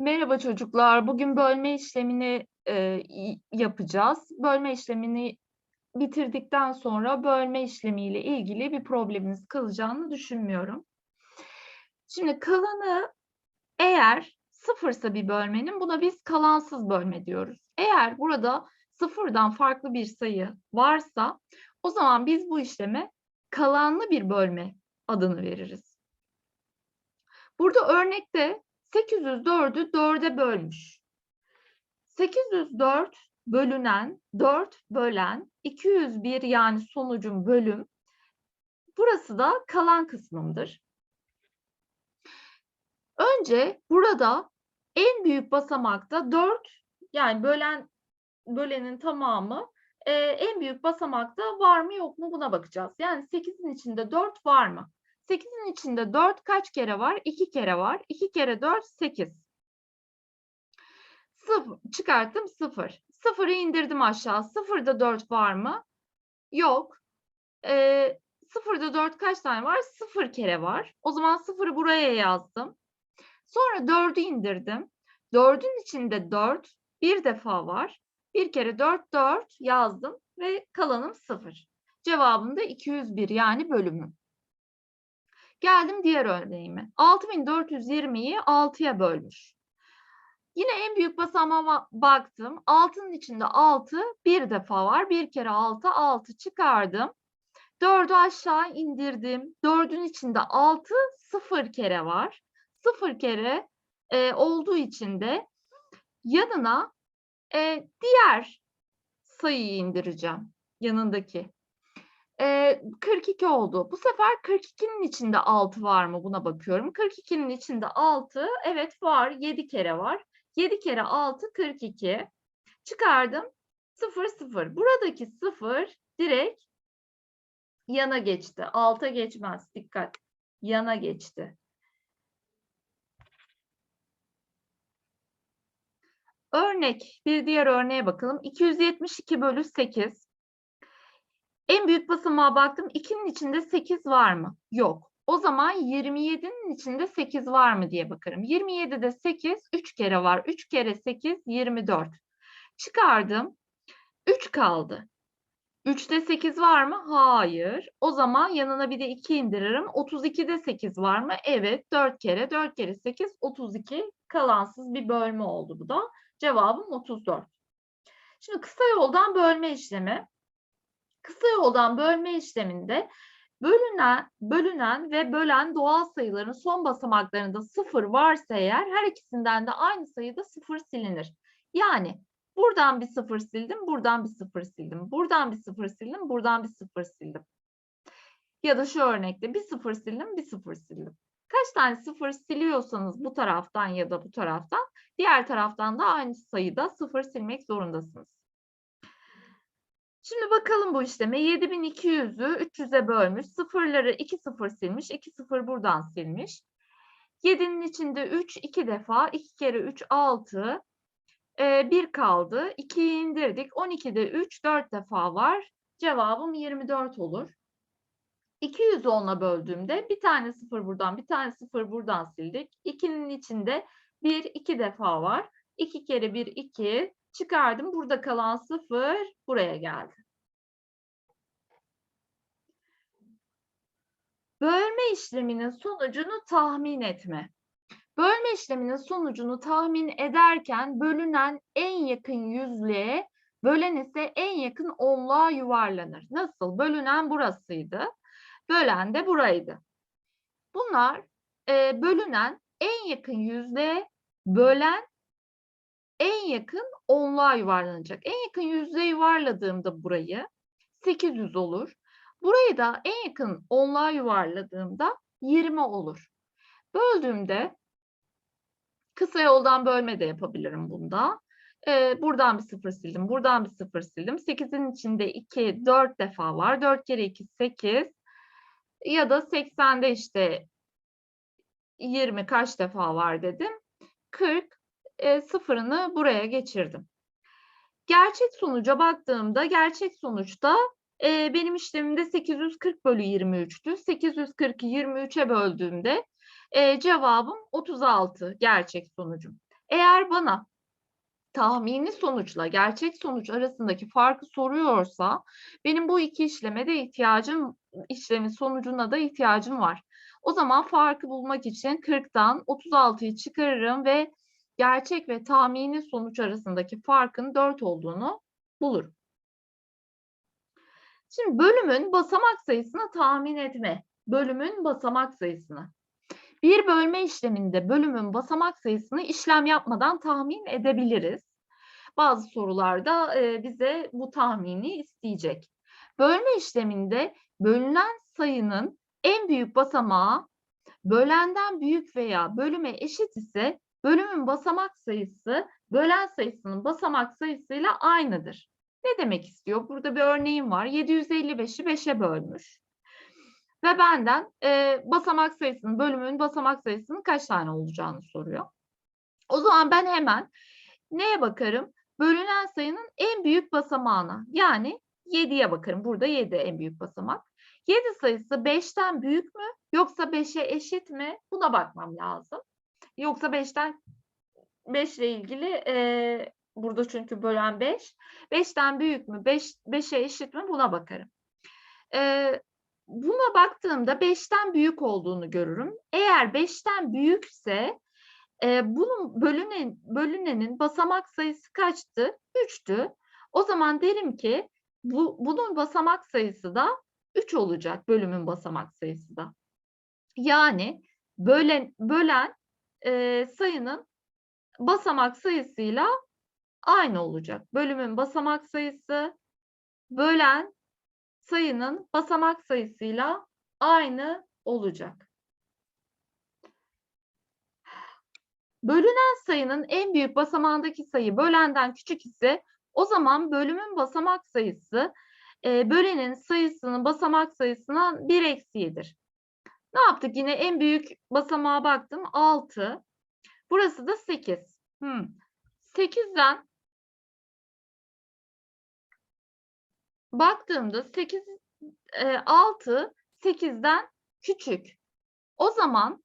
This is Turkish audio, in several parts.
Merhaba çocuklar. Bugün bölme işlemini e, yapacağız. Bölme işlemini bitirdikten sonra bölme işlemiyle ilgili bir probleminiz kalacağını düşünmüyorum. Şimdi kalanı eğer sıfırsa bir bölmenin buna biz kalansız bölme diyoruz. Eğer burada sıfırdan farklı bir sayı varsa o zaman biz bu işleme kalanlı bir bölme adını veririz. Burada örnekte 804'ü 4'e bölmüş. 804 bölünen, 4 bölen, 201 yani sonucun bölüm. Burası da kalan kısmımdır. Önce burada en büyük basamakta 4 yani bölen bölenin tamamı e, en büyük basamakta var mı yok mu buna bakacağız. Yani 8'in içinde 4 var mı? 8'in içinde 4 kaç kere var? 2 kere var. 2 kere 4 8. Sıfır, çıkarttım 0. 0'ı indirdim aşağı. 0'da 4 var mı? Yok. Ee, 0'da 4 kaç tane var? 0 kere var. O zaman 0'ı buraya yazdım. Sonra 4'ü indirdim. 4'ün içinde 4 bir defa var. Bir kere 4 4 yazdım ve kalanım 0. Cevabım da 201 yani bölümü. Geldim diğer örneğime. 6420'yi 6'ya bölmüş. Yine en büyük basamağa baktım. 6'nın içinde 6 bir defa var. Bir kere 6, 6 çıkardım. 4'ü aşağı indirdim. 4'ün içinde 6 sıfır kere var. Sıfır kere e, olduğu için de yanına e, diğer sayıyı indireceğim. Yanındaki. Ee, 42 oldu. Bu sefer 42'nin içinde 6 var mı buna bakıyorum. 42'nin içinde 6 evet var 7 kere var. 7 kere 6 42. Çıkardım 0 0. Buradaki 0 direkt yana geçti. Alta geçmez. Dikkat. Yana geçti. Örnek bir diğer örneğe bakalım. 272 bölü 8. En büyük basamağa baktım. 2'nin içinde 8 var mı? Yok. O zaman 27'nin içinde 8 var mı diye bakarım. 27'de 8 3 kere var. 3 kere 8 24. Çıkardım. 3 kaldı. 3'te 8 var mı? Hayır. O zaman yanına bir de 2 indiririm. 32'de 8 var mı? Evet. 4 kere 4 kere 8 32 kalansız bir bölme oldu bu da. Cevabım 34. Şimdi kısa yoldan bölme işlemi. Kısa yoldan bölme işleminde bölünen, bölünen ve bölen doğal sayıların son basamaklarında sıfır varsa eğer her ikisinden de aynı sayıda sıfır silinir. Yani buradan bir sıfır sildim, buradan bir sıfır sildim, buradan bir sıfır sildim, buradan bir sıfır sildim. Ya da şu örnekte bir sıfır sildim, bir sıfır sildim. Kaç tane sıfır siliyorsanız bu taraftan ya da bu taraftan, diğer taraftan da aynı sayıda sıfır silmek zorundasınız. Şimdi bakalım bu işleme. 7200'ü 300'e bölmüş. Sıfırları 2 sıfır silmiş. 2 sıfır buradan silmiş. 7'nin içinde 3 2 defa. 2 kere 3 6. Ee, 1 kaldı. 2'yi indirdik. 12'de 3 4 defa var. Cevabım 24 olur. 200'ü 10'a böldüğümde bir tane sıfır buradan bir tane sıfır buradan sildik. 2'nin içinde 1 2 defa var. 2 kere 1 2 çıkardım. Burada kalan sıfır buraya geldi. Bölme işleminin sonucunu tahmin etme. Bölme işleminin sonucunu tahmin ederken bölünen en yakın yüzlüğe, bölen ise en yakın onluğa yuvarlanır. Nasıl? Bölünen burasıydı. Bölen de buraydı. Bunlar e, bölünen en yakın yüzlüğe, bölen en yakın onluğa yuvarlanacak. En yakın yüzlüğe yuvarladığımda burayı 800 olur. Burayı da en yakın onluğa yuvarladığımda 20 olur. Böldüğümde kısa yoldan bölme de yapabilirim bunda. Ee, buradan bir sıfır sildim, buradan bir sıfır sildim. 8'in içinde 2, 4 defa var. 4 kere 2, 8. Ya da 80'de işte 20 kaç defa var dedim. 40 e, sıfırını buraya geçirdim. Gerçek sonuca baktığımda gerçek sonuçta e, benim işlemimde 840 bölü 23'tü. 840'ı 23'e böldüğümde e, cevabım 36 gerçek sonucum. Eğer bana tahmini sonuçla gerçek sonuç arasındaki farkı soruyorsa benim bu iki işleme de ihtiyacım işlemin sonucuna da ihtiyacım var. O zaman farkı bulmak için 40'tan 36'yı çıkarırım ve gerçek ve tahmini sonuç arasındaki farkın 4 olduğunu bulurum. Şimdi bölümün basamak sayısını tahmin etme. Bölümün basamak sayısını. Bir bölme işleminde bölümün basamak sayısını işlem yapmadan tahmin edebiliriz. Bazı sorularda e, bize bu tahmini isteyecek. Bölme işleminde bölünen sayının en büyük basamağı bölenden büyük veya bölüme eşit ise bölümün basamak sayısı bölen sayısının basamak sayısıyla aynıdır. Ne demek istiyor? Burada bir örneğim var. 755'i 5'e bölmüş. Ve benden e, basamak sayısının, bölümün basamak sayısının kaç tane olacağını soruyor. O zaman ben hemen neye bakarım? Bölünen sayının en büyük basamağına. Yani 7'ye bakarım. Burada 7 en büyük basamak. 7 sayısı 5'ten büyük mü yoksa 5'e eşit mi? Buna bakmam lazım. Yoksa 5'ten 5 ile ilgili e, burada çünkü bölen 5. 5'ten büyük mü? 5 5'e eşit mi? Buna bakarım. E, buna baktığımda 5'ten büyük olduğunu görürüm. Eğer 5'ten büyükse e, bunun bölünen, bölünenin basamak sayısı kaçtı? 3'tü. O zaman derim ki bu, bunun basamak sayısı da 3 olacak bölümün basamak sayısı da. Yani bölen, bölen e, sayının basamak sayısıyla aynı olacak. Bölümün basamak sayısı bölen sayının basamak sayısıyla aynı olacak. Bölünen sayının en büyük basamağındaki sayı bölenden küçük ise o zaman bölümün basamak sayısı e, bölenin sayısının basamak sayısından bir eksiğidir. Ne yaptık? Yine en büyük basamağa baktım. 6. Burası da 8. Hmm. 8'den baktığımda 8 e, 6 8'den küçük. O zaman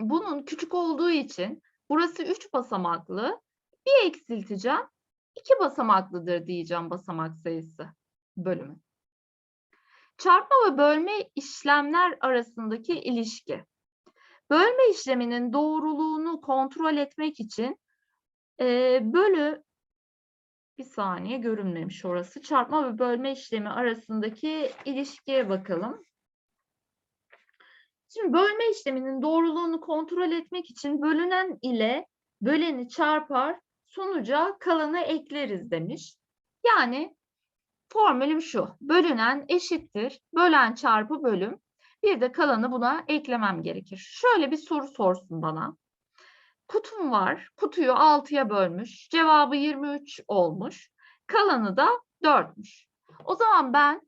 bunun küçük olduğu için burası 3 basamaklı. Bir eksilteceğim. 2 basamaklıdır diyeceğim basamak sayısı bölümü. Çarpma ve bölme işlemler arasındaki ilişki. Bölme işleminin doğruluğunu kontrol etmek için e, bölü bir saniye görünmemiş orası. Çarpma ve bölme işlemi arasındaki ilişkiye bakalım. Şimdi bölme işleminin doğruluğunu kontrol etmek için bölünen ile böleni çarpar, sonuca kalanı ekleriz demiş. Yani formülüm şu. Bölünen eşittir. Bölen çarpı bölüm. Bir de kalanı buna eklemem gerekir. Şöyle bir soru sorsun bana. Kutum var. Kutuyu 6'ya bölmüş. Cevabı 23 olmuş. Kalanı da 4'müş. O zaman ben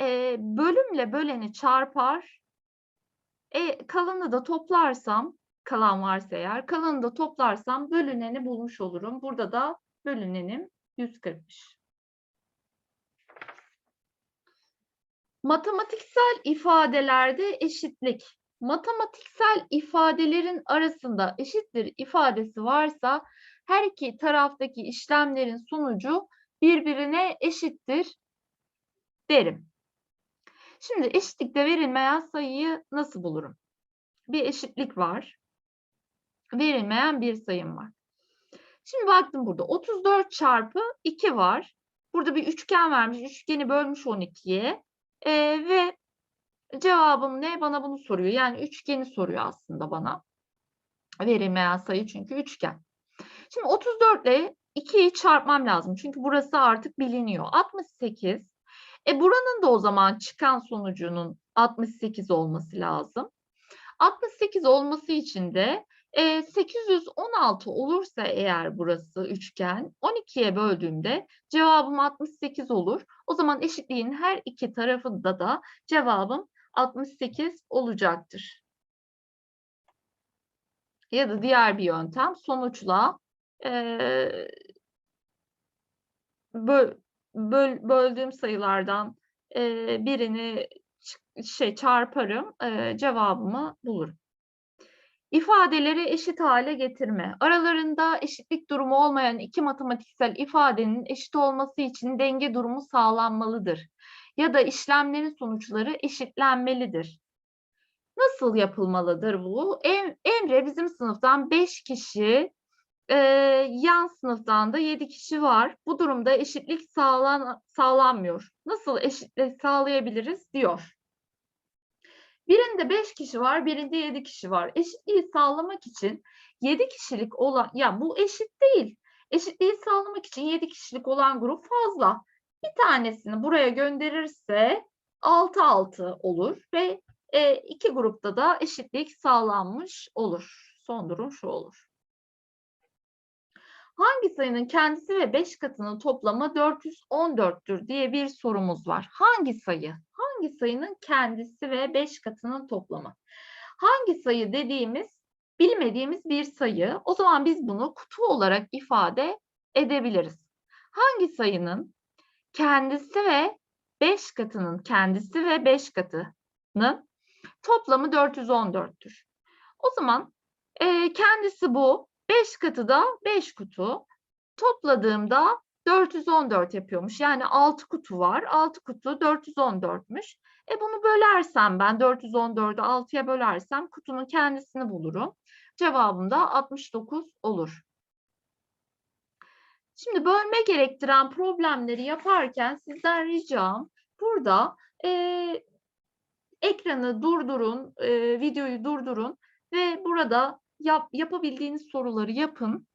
e, bölümle böleni çarpar. E, kalanı da toplarsam, kalan varsa eğer, kalanı da toplarsam bölüneni bulmuş olurum. Burada da bölünenim 140'mış. Matematiksel ifadelerde eşitlik. Matematiksel ifadelerin arasında eşittir ifadesi varsa her iki taraftaki işlemlerin sonucu birbirine eşittir derim. Şimdi eşitlikte verilmeyen sayıyı nasıl bulurum? Bir eşitlik var. Verilmeyen bir sayım var. Şimdi baktım burada 34 çarpı 2 var. Burada bir üçgen vermiş. Üçgeni bölmüş 12'ye. E, ve cevabım ne? Bana bunu soruyor. Yani üçgeni soruyor aslında bana. Verilmeyen sayı çünkü üçgen. Şimdi 34 ile 2'yi çarpmam lazım. Çünkü burası artık biliniyor. 68. E buranın da o zaman çıkan sonucunun 68 olması lazım. 68 olması için de e, 816 olursa eğer burası üçgen 12'ye böldüğümde cevabım 68 olur. O zaman eşitliğin her iki tarafında da cevabım 68 olacaktır. Ya da diğer bir yöntem sonuçla e, böl, böl, böldüğüm sayılardan e, birini şey çarparım, e, cevabımı bulurum. İfadeleri eşit hale getirme. Aralarında eşitlik durumu olmayan iki matematiksel ifadenin eşit olması için denge durumu sağlanmalıdır. Ya da işlemlerin sonuçları eşitlenmelidir. Nasıl yapılmalıdır bu? Em- Emre bizim sınıftan 5 kişi, e, yan sınıftan da 7 kişi var. Bu durumda eşitlik sağlan sağlanmıyor. Nasıl eşitlik sağlayabiliriz diyor. Birinde 5 kişi var, birinde 7 kişi var. Eşitliği sağlamak için 7 kişilik olan, ya bu eşit değil. Eşitliği sağlamak için 7 kişilik olan grup fazla. Bir tanesini buraya gönderirse 6-6 olur ve e, iki grupta da eşitlik sağlanmış olur. Son durum şu olur. Hangi sayının kendisi ve 5 katının toplamı 414'tür diye bir sorumuz var. Hangi sayı? Sayının kendisi ve 5 katının toplamı? Hangi sayı dediğimiz bilmediğimiz bir sayı. O zaman biz bunu kutu olarak ifade edebiliriz. Hangi sayının kendisi ve 5 katının kendisi ve 5 katının toplamı 414'tür. O zaman e, kendisi bu. 5 katı da 5 kutu. Topladığımda 414 yapıyormuş. Yani 6 kutu var. 6 kutu 414'müş. E bunu bölersem ben 414'ü 6'ya bölersem kutunun kendisini bulurum. Cevabım da 69 olur. Şimdi bölme gerektiren problemleri yaparken sizden ricam burada e, ekranı durdurun, e, videoyu durdurun ve burada yap, yapabildiğiniz soruları yapın.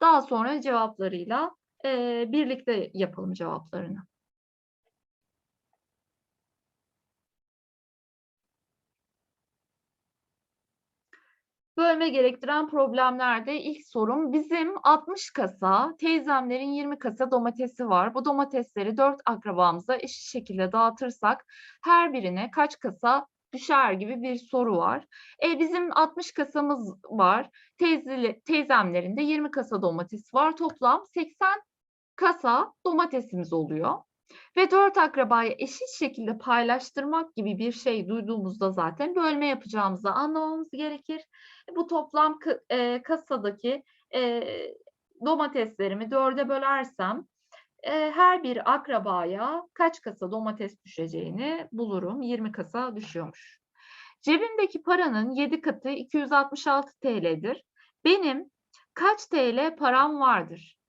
Daha sonra cevaplarıyla e, birlikte yapalım cevaplarını. Bölme gerektiren problemlerde ilk sorum bizim 60 kasa, teyzemlerin 20 kasa domatesi var. Bu domatesleri 4 akrabamıza eşit şekilde dağıtırsak her birine kaç kasa düşer gibi bir soru var. E, bizim 60 kasamız var. Teyzeli, teyzemlerin de 20 kasa domates var. Toplam 80 kasa domatesimiz oluyor. Ve dört akrabayı eşit şekilde paylaştırmak gibi bir şey duyduğumuzda zaten bölme yapacağımızı anlamamız gerekir. Bu toplam e, kasadaki e, domateslerimi dörde bölersem e, her bir akrabaya kaç kasa domates düşeceğini bulurum. 20 kasa düşüyormuş. Cebimdeki paranın 7 katı 266 TL'dir. Benim kaç TL param vardır?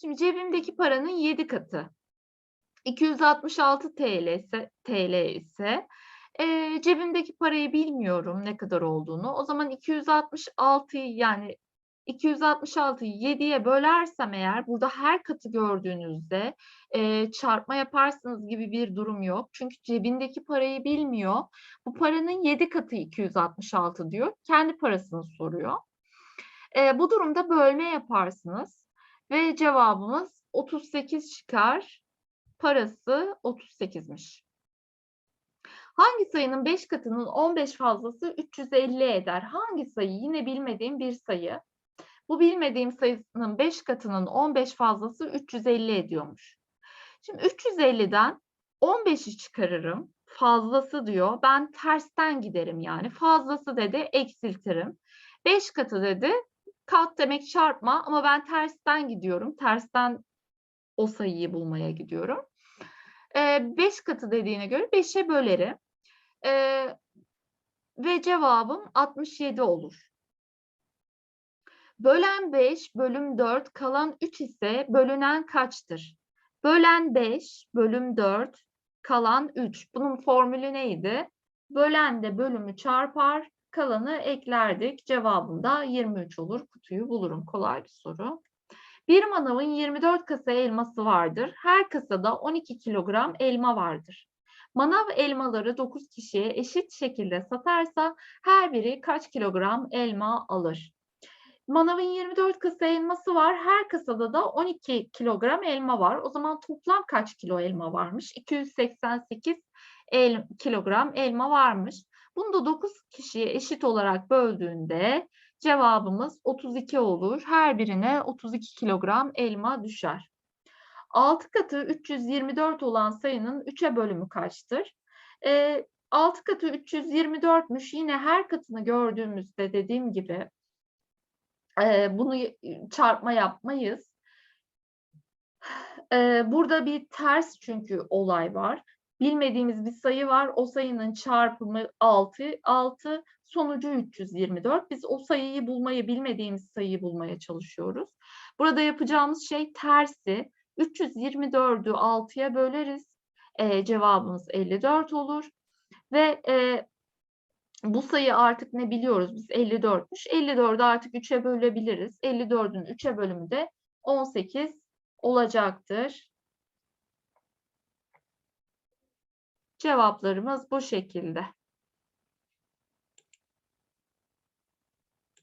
Şimdi cebimdeki paranın 7 katı 266 TL ise, TL ise e, cebimdeki parayı bilmiyorum ne kadar olduğunu. O zaman 266'yı yani 266'yı 7'ye bölersem eğer burada her katı gördüğünüzde e, çarpma yaparsınız gibi bir durum yok. Çünkü cebindeki parayı bilmiyor. Bu paranın 7 katı 266 diyor. Kendi parasını soruyor. E, bu durumda bölme yaparsınız ve cevabımız 38 çıkar. Parası 38'miş. Hangi sayının 5 katının 15 fazlası 350 eder? Hangi sayı? Yine bilmediğim bir sayı. Bu bilmediğim sayısının 5 katının 15 fazlası 350 ediyormuş. Şimdi 350'den 15'i çıkarırım. Fazlası diyor. Ben tersten giderim yani. Fazlası dedi eksiltirim. 5 katı dedi. Kat demek çarpma ama ben tersten gidiyorum. Tersten o sayıyı bulmaya gidiyorum. 5 katı dediğine göre 5'e bölerim. E, ve cevabım 67 olur. Bölen 5 bölüm 4 kalan 3 ise bölünen kaçtır? Bölen 5 bölüm 4 kalan 3. Bunun formülü neydi? Bölen de bölümü çarpar kalanı eklerdik. Cevabım da 23 olur. Kutuyu bulurum. Kolay bir soru. Bir manavın 24 kasa elması vardır. Her kasada 12 kilogram elma vardır. Manav elmaları 9 kişiye eşit şekilde satarsa her biri kaç kilogram elma alır? Manavın 24 kasa elması var. Her kasada da 12 kilogram elma var. O zaman toplam kaç kilo elma varmış? 288 el, kilogram elma varmış. Bunu da 9 kişiye eşit olarak böldüğünde cevabımız 32 olur. Her birine 32 kilogram elma düşer. 6 katı 324 olan sayının 3'e bölümü kaçtır? Ee, 6 katı 324'müş. Yine her katını gördüğümüzde dediğim gibi eee, bunu çarpma yapmayız. Eee, burada bir ters çünkü olay var. Bilmediğimiz bir sayı var. O sayının çarpımı 6, 6, sonucu 324. Biz o sayıyı bulmayı, bilmediğimiz sayıyı bulmaya çalışıyoruz. Burada yapacağımız şey tersi. 324'ü 6'ya böleriz. Eee, cevabımız 54 olur. Ve eee, bu sayı artık ne biliyoruz biz 54'müş. 54'ü artık 3'e bölebiliriz. 54'ün 3'e bölümü de 18 olacaktır. Cevaplarımız bu şekilde.